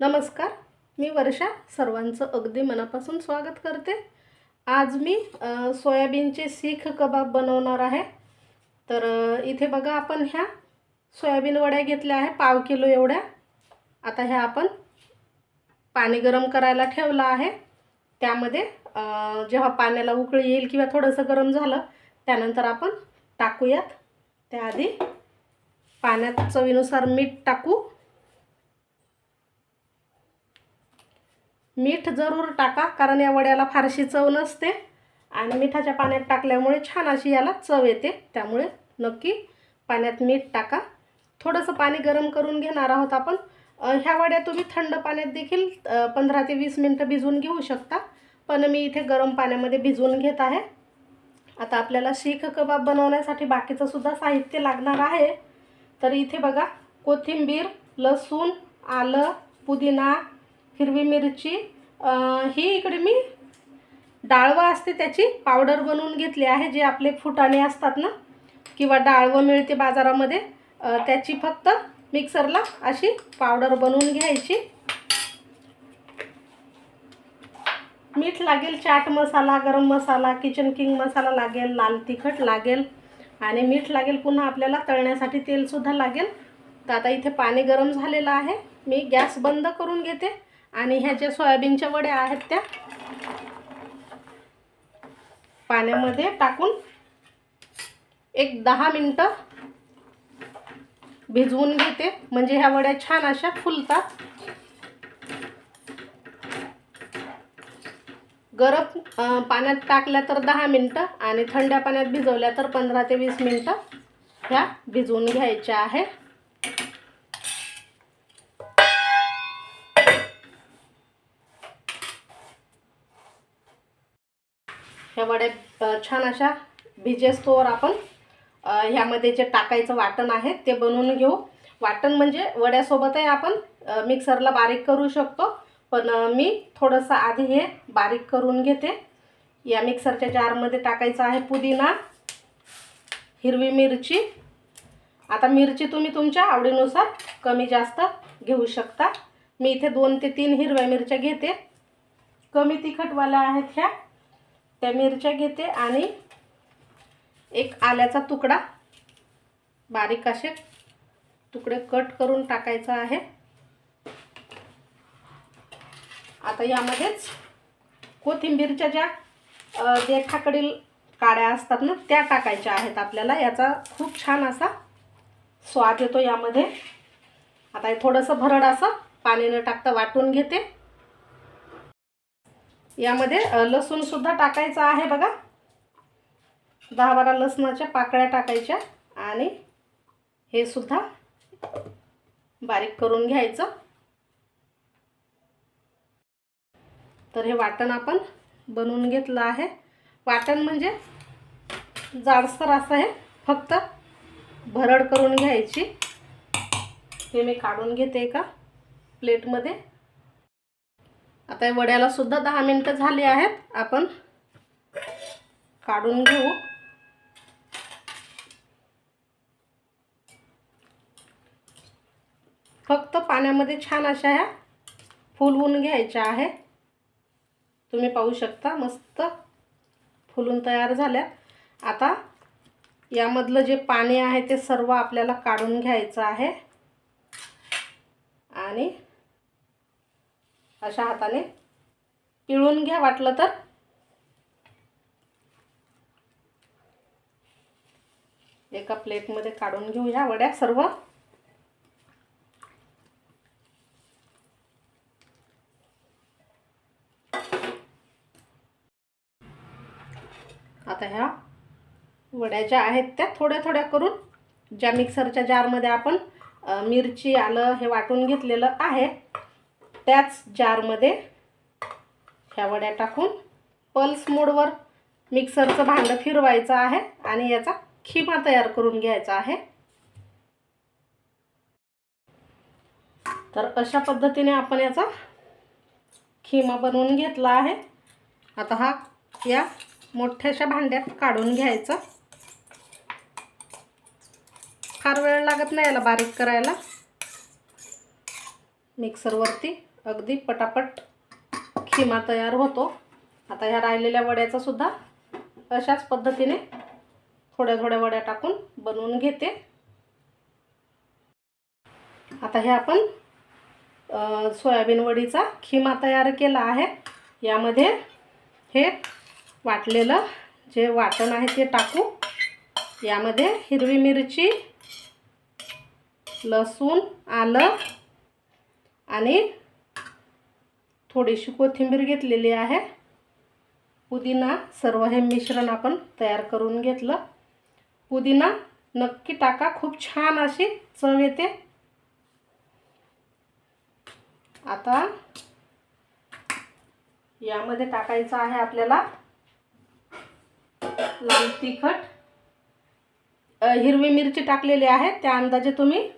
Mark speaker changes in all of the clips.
Speaker 1: नमस्कार मी वर्षा. सर्वांचं अगदी मनापासून स्वागत करते. आज मी सोयाबीनचे सीख कबाब बनवणार आहे. तर इथे बघा आपण ह्या सोयाबीन वड्या घेतल्या आहे पाव किलो एवढ्या. आता ह्या आपण पाणी गरम करायला ठेवलं आहे. त्यामध्ये जेव्हा पाण्याला उकळी येईल किंवा थोडंसं गरम झालं त्यानंतर आपण टाकूयात. त्याआधी पाण्यात चवीनुसार मीठ टाकू. मीठ जरूर टाका कारण या वड्याला फारशी चव नसते. आणि मिठाच्या पाण्यात टाकल्यामुळे छान अशी याला चव येते. त्यामुळे नक्की पाण्यात मीठ टाका. थोडंसं पाणी गरम करून घेणार आहोत आपण. ह्या वड्या तुम्ही थंड पाण्यात देखील पंधरा ते वीस मिनटं भिजवून घेऊ शकता. पण मी इथे गरम पाण्यामध्ये भिजवून घेत आहे. आता आपल्याला शीख कबाब बनवण्यासाठी बाकीचं सुद्धा साहित्य लागणार आहे. तर इथे बघा कोथिंबीर लसूण आलं पुदिना हिरवी मिरची ही इकडे मी डाळवं असते त्याची पावडर बनवून घेतली आहे जे आपले फुटाणे असतात ना किंवा डाळवं मिळते बाजारामध्ये त्याची फक्त मिक्सरला अशी पावडर बनवून घ्यायची. मीठ लागेल चाट मसाला गरम मसाला किचन किंग मसाला लागेल लाल तिखट लागेल आणि मीठ लागेल पुन्हा आपल्याला तळण्यासाठी तेलसुद्धा लागेल. तर आता इथे पाणी गरम झालेलं आहे. मी गॅस बंद करून घेते. आणि ह्या ज्या सोयाबीनच्या वड्या आहेत त्या पाण्यामध्ये टाकून एक दहा मिनटं भिजवून घेते. म्हणजे ह्या वड्या छान अशा फुलतात. गरम पाण्यात टाकल्या तर दहा मिनटं आणि थंड्या पाण्यात भिजवल्या तर पंधरा ते वीस मिनटं ह्या भिजवून घ्यायच्या आहे ह्या वड्या छान अशा भिजेस्तोवर आपण ह्यामध्ये जे टाकायचं वाटण आहे ते बनवून घेऊ. वाटण म्हणजे वड्यासोबतही आपण मिक्सरला बारीक करू शकतो. पण मी थोडंसं आधी हे बारीक करून घेते. या मिक्सरच्या जारमध्ये टाकायचं आहे पुदिना हिरवी मिरची. आता मिरची तुम्ही तुमच्या आवडीनुसार कमी जास्त घेऊ शकता. मी इथे दोन ते तीन हिरव्या मिरच्या घेते. कमी तिखटवाल्या आहेत ह्या. त्या मिरच्या घेते आणि एक आल्याचा तुकडा बारीक असे तुकडे कट करून टाकायचा आहे. आता यामध्येच कोथिंबीरच्या ज्या अ, देठाकडील काड्या असतात ना त्या टाकायच्या आहेत आपल्याला. याचा खूप छान असा स्वाद येतो यामध्ये. आता हे थोडंसं भरड असं पाणी न टाकता वाटून घेते. यामध्ये लसूणसुद्धा टाकायचं आहे बघा. दहा बारा लसणाच्या पाकळ्या टाकायच्या आणि हे सुद्धा बारीक करून घ्यायचं. तर हे वाटण आपण बनवून घेतलं आहे. वाटण म्हणजे जाडसर असं आहे फक्त भरड करून घ्यायची. हे मी काढून घेते एका प्लेटमध्ये. आता या वड्याला सुद्धा दहा मिनटं झाली आहेत. आपण काढून घेऊ. फक्त पाण्यामध्ये छान अशा ह्या फुलवून घ्यायच्या आहे तुम्ही पाहू शकता मस्त फुलून तयार झाल्या. आता यामधलं जे पाणी आहे ते सर्व आपल्याला काढून घ्यायचं आहे. आणि अशा हाताने पिळून घ्या वाटलं तर. एका प्लेटमध्ये काढून घेऊ ह्या वड्या सर्व. आता ह्या वड्या ज्या आहेत त्या थोड्या थोड्या करून ज्या मिक्सरच्या जारमध्ये आपण मिरची आलं हे वाटून घेतलेलं आहे त्याच जारमध्ये ह्या वड्या टाकून पल्स मोडवर मिक्सरचं भांडं फिरवायचं आहे आणि याचा खिमा तयार करून घ्यायचा आहे. तर अशा पद्धतीने आपण याचा खिमा बनवून घेतला आहे. आता हा या मोठ्याशा भांड्यात काढून घ्यायचा. फार वेळ लागत नाही याला बारीक करायला. मिक्सरवरती अगदी पटापट खिमा तयार होतो. आता ह्या राहिलेल्या वड्याचा सुद्धा अशाच पद्धतीने थोड्या थोड्या वड्या टाकून बनवून घेते. आता हे आपण सोयाबीन वडीचा खिमा तयार केला आहे. यामध्ये हे वाटलेलं जे वाटण आहे ते टाकू. यामध्ये हिरवी मिरची लसूण आलं आणि थोडीशी कोथिंबीर घेतलेली आहे. पुदिना सर्व हे मिश्रण आपण तयार करून घेतलं. पुदिना नक्की टाका खूप छान अशी चव येते. आता यामध्ये टाकायचं आहे आपल्याला लाल तिखट. हिरवी मिरची टाकलेली आहे त्या अंदाजे तुम्ही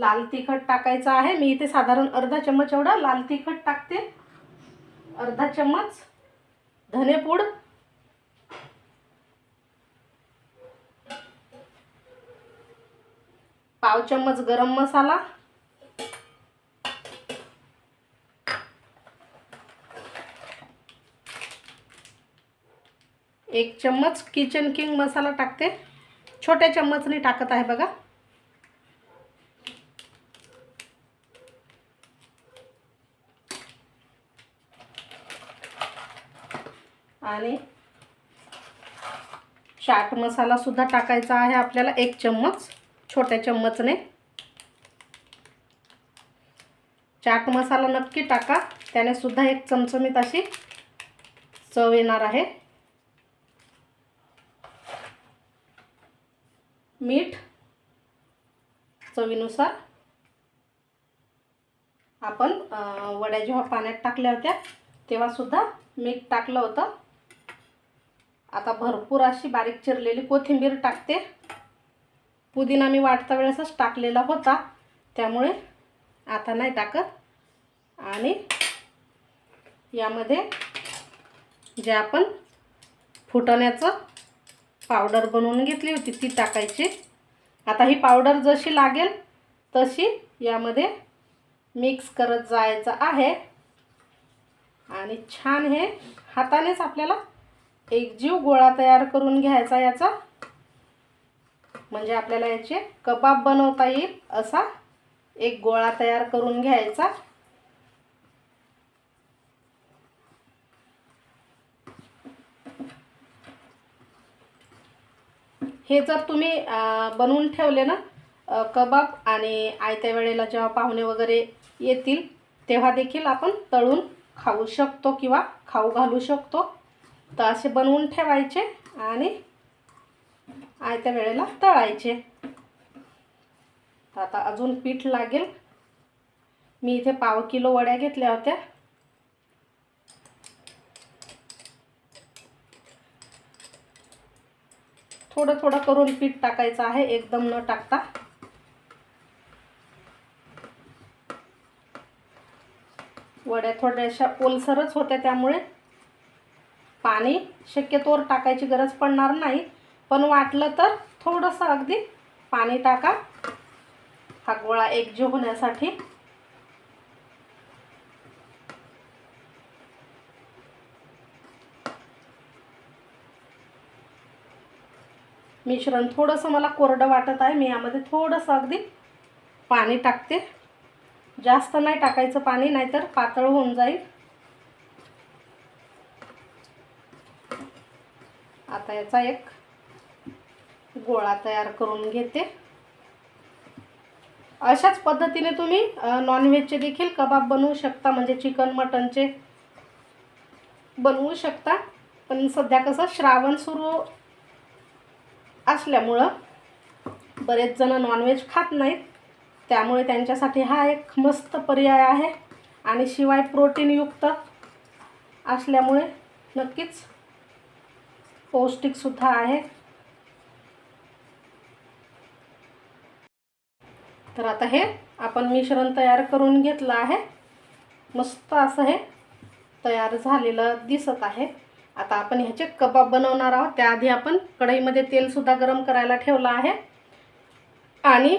Speaker 1: लाल तिखट टाकायचं आहे. मी इथे साधारण अर्धा चम्मच एवढा लाल तिखट टाकते. अर्धा चम्मच धनेपूड. पाव चम्मच गरम मसाला. एक चम्मच किचन किंग मसाला टाकते. छोट्या चम्मचने टाकत आहे बघा. आणि चाट मसाला सुद्धा टाकायचा आहे आपल्याला एक चम्मच छोट्या चम्मचने. चाट मसाला नक्की टाका त्याने सुद्धा एक चमचमीत अशी चव येणार आहे. मीठ चवीनुसार आपण वड्या जेव्हा पाण्यात टाकल्या होत्या तेव्हा सुद्धा मीठ टाकलं होतं. आता भरपूर अशी बारीक चिरलेली कोथिंबीर टाकते. पुदिना मी वाटता वेळेसच टाकलेला होता. त्यामुळे आता नाही टाकत. आणि यामध्ये जे आपण फुटण्याचं पावडर बनवून घेतली होती ती टाकायची. आता ही पावडर जशी लागेल तशी यामध्ये मिक्स करत जायचं आहे. आणि छान हे हातानेच आपल्याला एक जीव गोळा तयार करून घ्यायचा याचा. म्हणजे आपल्याला याचे कबाब बनवता येईल असा एक गोळा तयार करून घ्यायचा. हे जर तुम्ही बनवून ठेवले ना कबाब आणि आयत्या वेळेला जेव्हा पाहुणे वगैरे येतील तेव्हा देखील आपण तळून खाऊ शकतो किंवा खाऊ घालू शकतो. तर असे बनवून ठेवायचे आणि आयत्या वेळेला तळायचे. आता अजून पीठ लागेल. मी इथे पाव किलो वड्या घेतल्या होत्या. थोडं थोडं करून पीठ टाकायचं आहे एकदम न टाकता. वड्या थोड्याशा ओलसरच होत्या त्यामुळे पाणी शक्यतोवर टाकायची गरज पडणार नाही. पण वाटलं तर थोडंसं अगदी पाणी टाका. हा गोळा एकजीव होण्यासाठी. मिश्रण थोडंसं मला कोरडं वाटत आहे. मी यामध्ये थोडंसं अगदी पाणी टाकते. जास्त नाही टाकायचं पाणी नाहीतर पातळ होऊन जाईल. आता याचा एक गोळा तयार करून घेते. अशाच पद्धतीने तुम्ही नॉनव्हेजचे देखील कबाब बनवू शकता म्हणजे चिकन मटनचे बनवू शकता. पण सध्या कसं श्रावण सुरू असल्यामुळं बरेच जण नॉनव्हेज खात नाहीत. त्यामुळे त्यांच्यासाठी हा एक मस्त पर्याय आहे. आणि शिवाय प्रोटीनयुक्त असल्यामुळे नक्कीच पौष्टिकसुद्धा आहे. तर आता हे आपण मिश्रण तयार करून घेतलं आहे. मस्त असं हे तयार झालेलं दिसत आहे. आता आपण ह्याचे कबाब बनवणार आहोत. त्याआधी आपण कढईमध्ये तेलसुद्धा गरम करायला ठेवलं आहे. आणि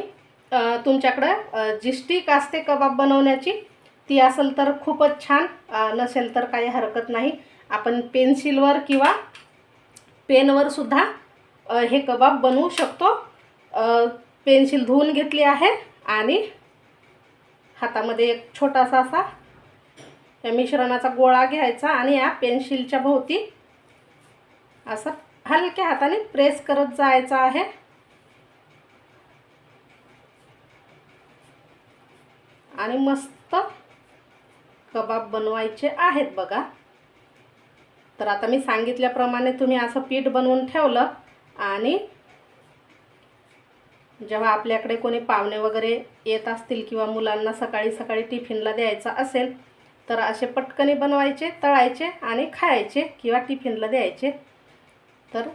Speaker 1: तुमच्याकडं जी स्टिक असते कबाब बनवण्याची ती असेल तर खूपच छान. नसेल तर काही हरकत नाही. आपण पेन्सिलवर किंवा पेनवर सुद्धा हे कबाब बनवू शकतो. पेन्सिल धुवून घेतली आहे आणि हातामध्ये एक छोटासा असा या मिश्रणाचा गोळा घ्यायचा आणि या पेन्सिलच्या भोवती असं हलक्या हाताने प्रेस करत जायचं आहे. आणि मस्त कबाब बनवायचे आहेत बघा. तर आता मी सांगितल्याप्रमाणे तुम्ही असं पीठ बनवून ठेवलं आणि जेव्हा आपल्याकडे कोणी पाहुणे वगैरे येत असतील किंवा मुलांना सकाळी सकाळी टिफिनला द्यायचा असेल तर असे पटकनी बनवायचे तळायचे आणि खायचे किंवा टिफिनला द्यायचे. तर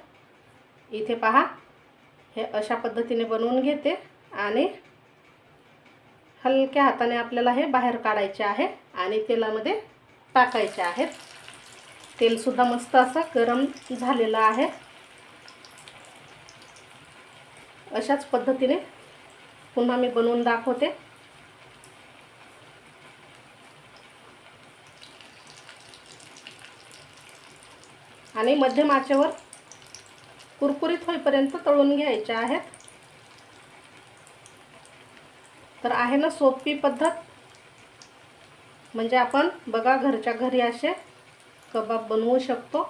Speaker 1: इथे पहा हे अशा पद्धतीने बनवून घेते आणि हलक्या हाताने आपल्याला हे बाहेर काढायचे आहे आणि तेलामध्ये टाकायचे आहेत. तेलसुद्धा मस्त असं गरम झालेला आहे. अशाच पद्धतीने पुन्हा मी बनवून दाखवते. आणि मध्यम आचेवर कुरकुरीत होईपर्यंत तळून घ्यायचे आहेत. तर आहे ना सोपी पद्धत. म्हणजे आपण बघा घरच्या घरी असे कबाब बनवू शकतो.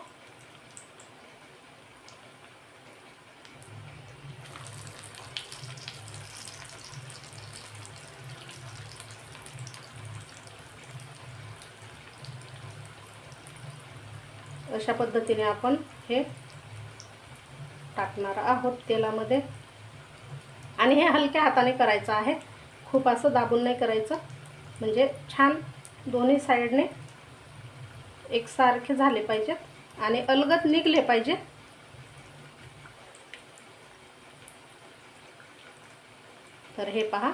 Speaker 1: अशा पद्धतीने आपण हे टाकणार आहोत तेलामध्ये. आणि हे हलक्या हाताने करायचं आहे. खूप असं दाबून नाही करायचं. म्हणजे छान दोन्ही साईडने एकसारखे झाले पाहिजेत आणि अलगत निघले पाहिजे तर हे पहा.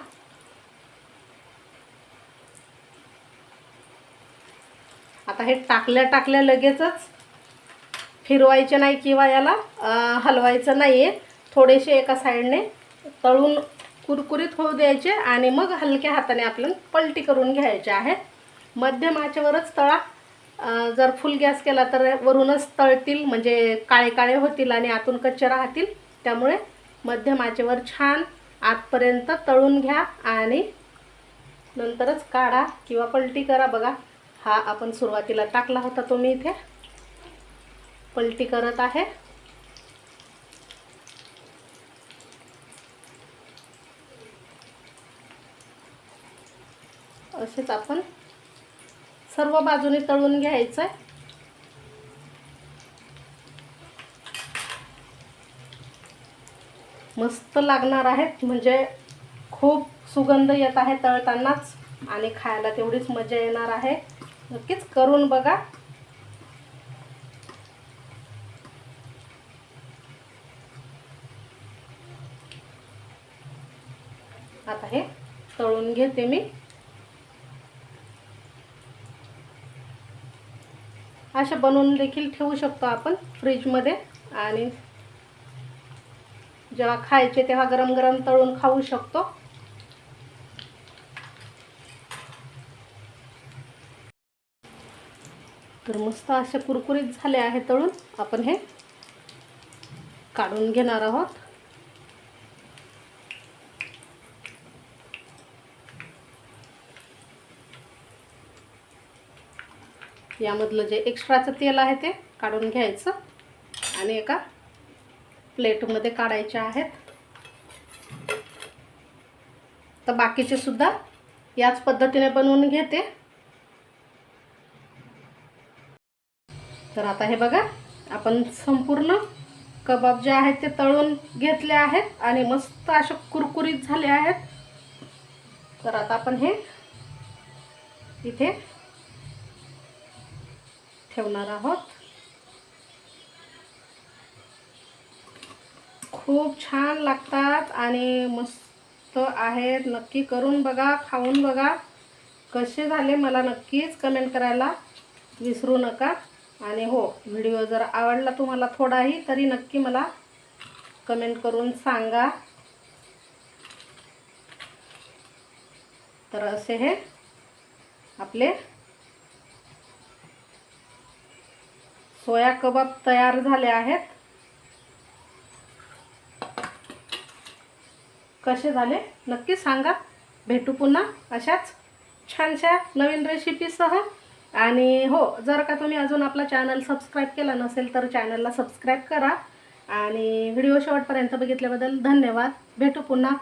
Speaker 1: आता हे टाकल्या टाकल्या लगेचच फिरवायचे नाही किंवा याला हलवायचं नाही आहे थोडेसे एका साईडने तळून कुरकुरीत होऊ द्यायचे आणि मग हलक्या हाताने आपल्याला पलटी करून घ्यायचे आहेत. मध्यम आचेवरच तळा. जर फुल गॅस केला तर वरूनच तळतील म्हणजे काळे काळे होतील आणि आतून कच्चे राहतील. त्यामुळे मध्यम आचेवर छान आतपर्यंत तळून घ्या आणि नंतरच काढा किंवा पलटी करा. बघा हा आपण सुरुवातीला टाकला होता तो मी इथे. पलटी करत आहे. असेच आपण सर्व बाजूने तळून घ्यायचं आहे मस्त लागणार आहेत म्हणजे खूप सुगंध येत आहे तळतानाच आणि खायला तेवढीच मजा येणार आहे. नक्कीच करून बघा. आता हे तळून घेते मी. अशा बनवून देखील ठेवू शकतो आपण फ्रीजमध्ये. आणि जेव्हा खायचे तेव्हा गरम गरम तळून खाऊ शकतो. तर मस्त असे कुरकुरीत झाले आहे तळून. आपण हे काढून घेणार आहोत. यामधलं जे एक्स्ट्राचं तेल आहे ते काढून घ्यायचं. आणि एका प्लेटमध्ये काढायचे आहेत. तर बाकीचे सुद्धा याच पद्धतीने बनवून घेते. तर आता हे बघा आपण संपूर्ण कबाब जे आहेत ते तळून घेतले आहेत आणि मस्त असे कुरकुरीत झाले आहेत. तर आता आपण हे इथे ठेवणार आहोत. खूप छान लागतात आणि मस्त आहेत. नक्की करून बघा खाऊन बघा. कसे झाले मला नक्कीच कमेंट करायला विसरू नका. आणि हो व्हिडिओ जर आवडला तुम्हाला थोडाही तरी नक्की मला कमेंट करून सांगा. तर असे हे आपले सोया कबाब तयार झाले आहेत. कसे झाले? नक्की सांगा. भेटू पुन्हा अशाच छानशा नवीन रेसिपीसह आणि हो जर का तुम्ही अजून आपला चॅनल सबस्क्राईब केला नसेल तर चॅनलला सबस्क्राईब करा. आणि व्हिडिओ शेवटपर्यंत बघितल्याबद्दल धन्यवाद. भेटू पुन्हा.